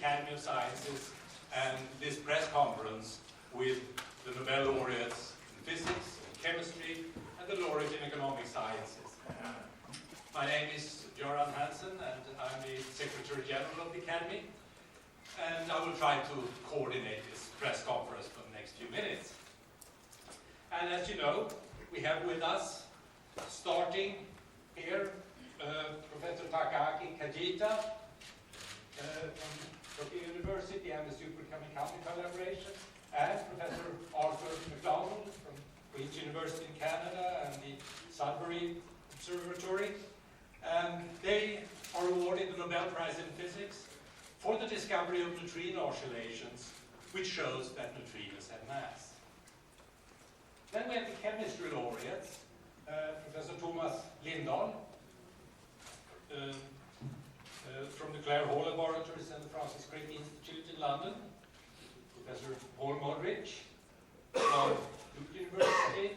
Sciences and this press conference with the Nobel laureates in physics, and chemistry, and the laureate in economic sciences. My name is Joran Hansen, and I'm the Secretary General of the Academy, and I will try to coordinate this press conference for the next few minutes. And as you know, we have with us, starting here, uh, Professor Takaaki Kajita uh, Tokyo University and the Superchemical Collaboration, and Professor Arthur McDonald from Queen's University in Canada and the Sudbury Observatory. Um, they are awarded the Nobel Prize in Physics for the discovery of neutrino oscillations, which shows that neutrinos have mass. Then we have the chemistry laureates, uh, Professor Thomas Lindahl, uh, uh, from the Clare Hall Laboratories and the Francis Crick Institute in London, Professor Paul Modrich from Duke University,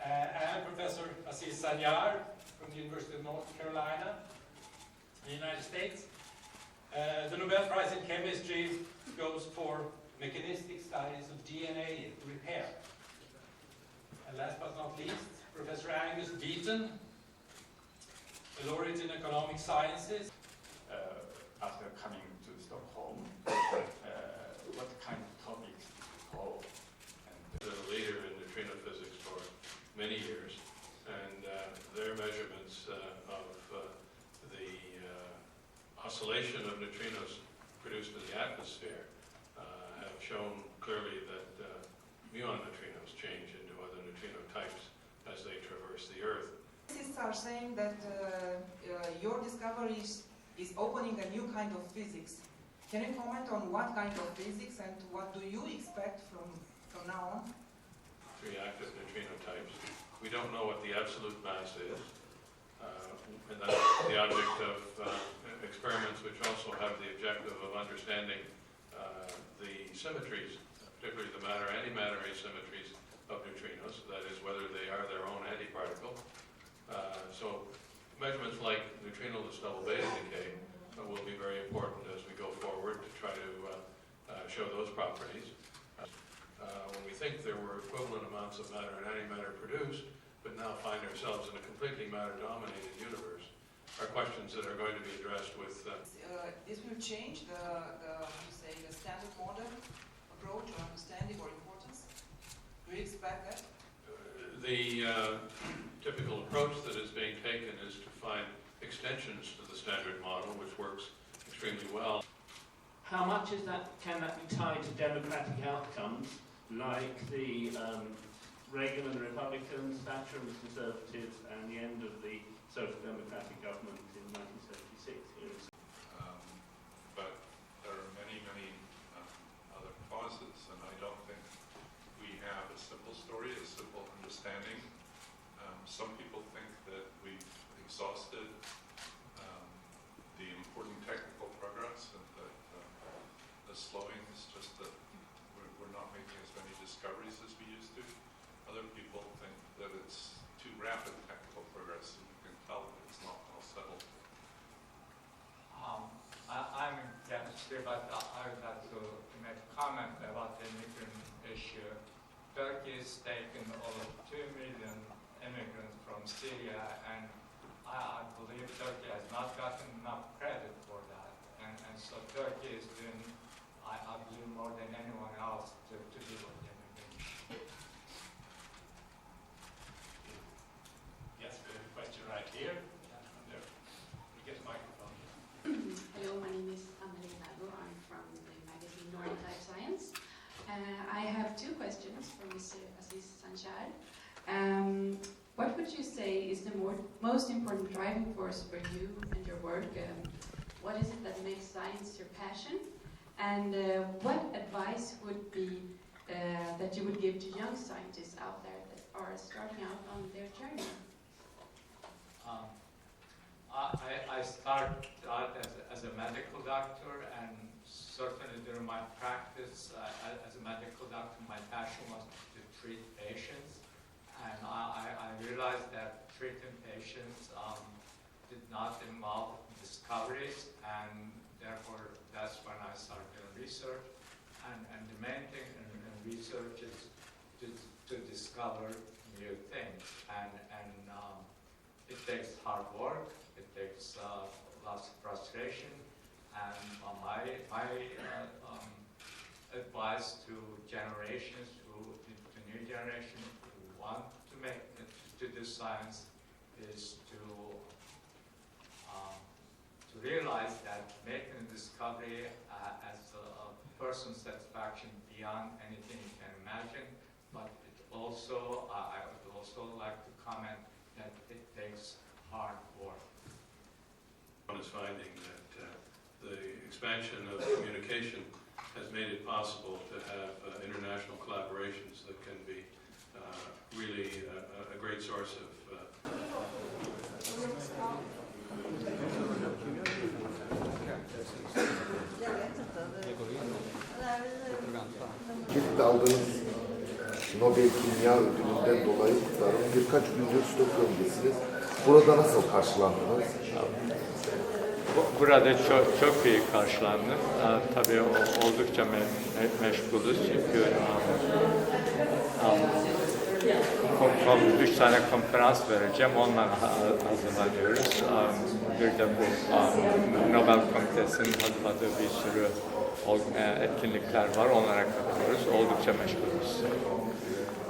uh, and Professor Aziz Sanyar from the University of North Carolina in the United States. Uh, the Nobel Prize in Chemistry goes for mechanistic studies of DNA repair. And last but not least, Professor Angus Deaton, a laureate in economic sciences. Uh, after coming to Stockholm, uh, what kind of topics did you follow? And been a leader in neutrino physics for many years, and uh, their measurements uh, of uh, the uh, oscillation of neutrinos produced in the atmosphere uh, have shown clearly that uh, muon neutrinos change into other neutrino types as they traverse the Earth. Physicists are saying that uh, uh, your discovery is, opening a new kind of physics. Can you comment on what kind of physics and what do you expect from, from now on? three active neutrino types. We don't know what the absolute mass is, uh, and that's the object of uh, experiments which also have the objective of understanding uh, the symmetries, particularly the matter-antimatter asymmetries of neutrinos, that is, whether they are their own antiparticle. Uh, so measurements like neutrino double beta decay uh, will be very important as we go forward to try to uh, uh, show those properties. Uh, when we think there were equivalent amounts of matter and antimatter produced, but now find ourselves in a completely matter-dominated universe, are questions that are going to be addressed with uh, Uh, this will change the, the, say, the standard model approach or understanding or importance? Do you expect that? The uh, typical approach that is being taken is to find extensions to the standard model, which works extremely well. How much is that, can that be tied to democratic outcomes, like the um, Reagan and the Republicans, Thatcher and the Conservatives, and the end of the social democratic government in 1976 here in Um, but there are many, many um, other causes, and I don't think we have a simple story, a simple understanding. Um, some people think that we've exhausted um, the important technical progress and that uh, the slowing is just that we're, we're not making as many discoveries as we used to. Other people think that it's too rapid technical progress, and you can tell that it's not well settled. Um, I, I'm chemistry, but I would like to make a comment about the immigrant issue. Turkey has taken over 2 million immigrants from Syria, and I, I believe Turkey has not gotten enough credit for that. And, and so Turkey is doing, I, I believe, more than anyone else to, to deal with immigration. Yes, we have a question right here. And there. You get the microphone. Hello, my name is Anneli Lago. I'm from the magazine Nordic Life Science. Uh, I have two questions for Mr. Aziz Sanchar. Um, what would you say is the more, most important driving force for you and your work? Um, what is it that makes science your passion? And uh, what advice would be uh, that you would give to young scientists out there that are starting out on their journey? Um, I, I started out as, as a medical doctor, and certainly during my practice uh, as a medical doctor, my passion was to treat patients. And I, I- realized that treating patients um, did not involve discoveries, and therefore that's when I started research. And, and the main thing in, in research is to, to discover new things. And, and um, it takes hard work, it takes uh, lots of frustration. And uh, my, my uh, um, advice to generations, to new generation who want to make, to do science is to, um, to realize that making a discovery uh, as a, a personal satisfaction beyond anything you can imagine, but it also, I would also like to comment that it takes hard work. One is finding that expansion of communication has made it possible to have uh, international collaborations that can be uh, really a, a great source of uh, Kilit'te aldığınız Nobel Kimya Ödülü'nden dolayı kutlarım. Birkaç gündür Stockholm'desiniz. Burada nasıl karşılandınız? Bu- Burada çok çok iyi karşılandık. Ee, tabii oldukça me- me- çünkü um, kom- kom- üç tane konferans vereceğim. Onlara ha- hazırlanıyoruz. Um, bir de bu um, Nobel Komitesi'nin hazırladığı bir sürü e, etkinlikler var. Onlara katılıyoruz. Oldukça meşgulüz.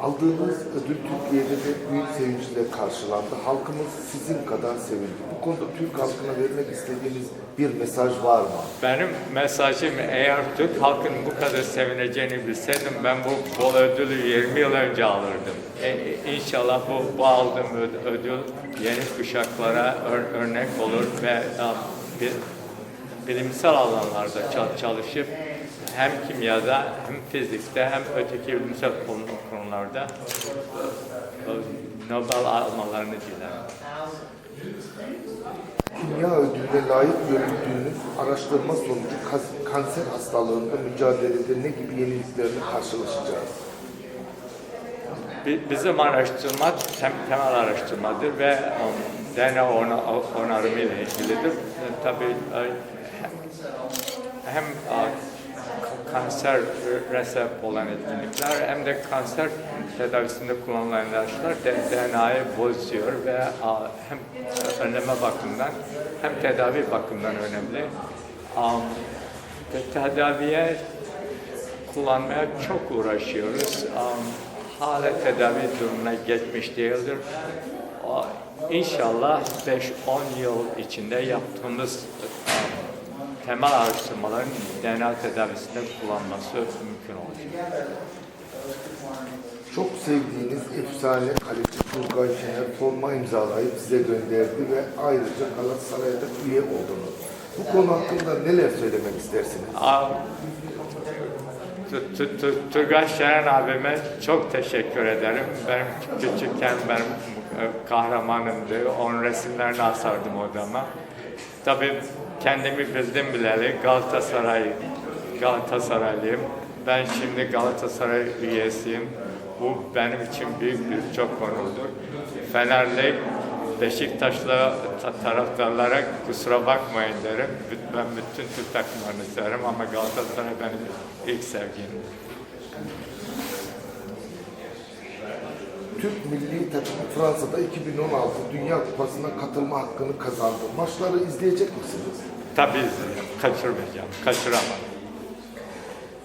Aldığınız ödül Türkiye'de de büyük sevinçle karşılandı. Halkımız sizin kadar sevindi. Bu konuda Türk halkına vermek istediğiniz bir mesaj var mı? Benim mesajım eğer Türk halkının bu kadar sevineceğini bilseydim ben bu, bu ödülü 20 yıl önce alırdım. E, e, inşallah bu, bu aldığım öd- ödül yeni kuşaklara ör- örnek olur ve um, bir, bilimsel alanlarda çal- çalışıp hem kimyada hem fizikte hem öteki bilimsel konu- konularda Nobel almalarını dilerim. Kimya ödülüne layık görüldüğünüz araştırma sonucu kanser hastalığında mücadelede ne gibi yeniliklerle karşılaşacağız? Bi- Bizim araştırma tem, temel araştırmadır ve um, DNA ona, onarımı ile ilgilidir. E, tabii e, hem, kanser sebep olan etkinlikler hem de kanser tedavisinde kullanılan ilaçlar DNA'yı bozuyor ve hem önleme bakımından hem tedavi bakımından önemli. Te- tedaviye kullanmaya çok uğraşıyoruz. Hala tedavi durumuna geçmiş değildir. İnşallah 5-10 yıl içinde yaptığımız temel araştırmaların DNA tedavisinde kullanması mümkün olacak. Çok sevdiğiniz efsane kaleci Turgay Şener forma imzalayıp size gönderdi ve ayrıca Galatasaray'da üye oldunuz. Bu konu hakkında neler söylemek istersiniz? Aa, Turgay Şener abime çok teşekkür ederim. Benim küçükken benim e, kahramanımdı. Onun resimlerini asardım odama. Tabii kendimi bildim bileli Galatasaray Galatasaraylıyım. Ben şimdi Galatasaray üyesiyim. Bu benim için büyük bir çok onurdur. Fenerli Beşiktaşlı ta- taraftarlara kusura bakmayın derim. Ben bütün Türk takımlarını severim ama Galatasaray benim ilk sevgim. Türk milli takımı Fransa'da 2016 Dünya Kupası'na katılma hakkını kazandı. Maçları izleyecek misiniz? Tabii izleyeceğim, kaçırmayacağım, kaçıramam.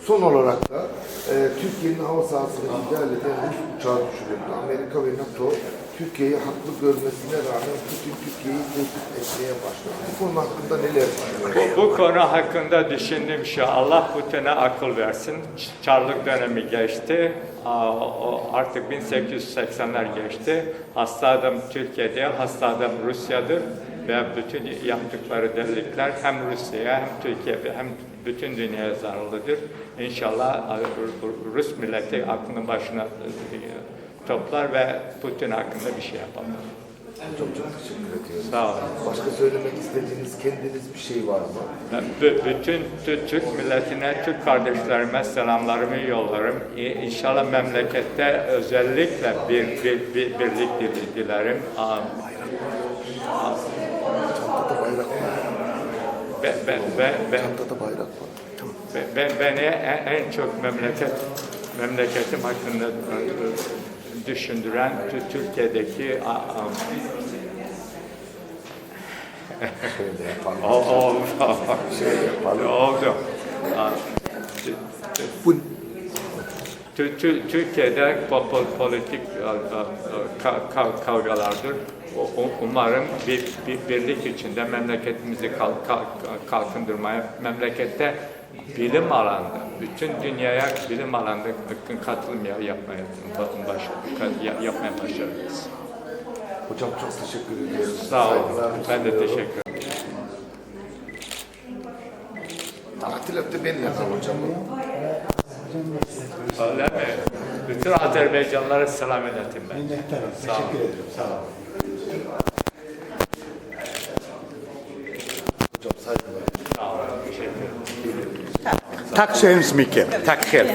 Son olarak da e, Türkiye'nin hava sahasını ihlal eden Rus uçağı düşürüldü. Amerika ve NATO Türkiye'yi haklı görmesine rağmen Putin Türkiye'yi tehdit etmeye başladı. Bu konu hakkında neler düşünüyorsunuz? Bu, bu konu hakkında düşündüm şu Allah Putin'e akıl versin. Çarlık dönemi geçti. Artık 1880'ler geçti. Hasta adam Türkiye değil, hasta adam Rusya'dır. Ve bütün yaptıkları delilikler hem Rusya'ya hem Türkiye'ye hem bütün dünyaya zararlıdır. İnşallah Ru- Rus milleti aklını başına e, toplar ve Putin hakkında bir şey yapar. Çok çok teşekkür ediyorum. Sağ olun. Başka söylemek istediğiniz kendiniz bir şey var mı? Bü- bütün tü- Türk milletine, Türk kardeşlerime selamlarımı yollarım. İ- İnşallah memlekette özellikle bir, bir, bir birlik dili- dilerim. Am- Çantada bayrak var. ben, ben, ben, ben, Çantada bayrak var. Tamam. Be- Ben, beni en, en çok memleket memleketim hakkında düşündüren Türkiye'deki şöyle yapalım. Oldu. Şöyle yapalım. Oldu. Bu Türkiye'de politik kavgalardır. Umarım bir, bir birlik içinde memleketimizi kalkındırmaya, memlekette bilim alanı, bütün dünyaya bilim alanda katılım ya- yapmaya baş, ya- yapmaya başarırız. hocam çok teşekkür ediyorum. Sağ olun. Saygılar Ben de teşekkür ederim. Takdir etti beni yakal hocam. Öyle mi? Bütün Azerbaycanlara selam iletin ben. Minnettarım. Teşekkür ederim. Sağ olun. Tack så hemskt mycket. Tack själv.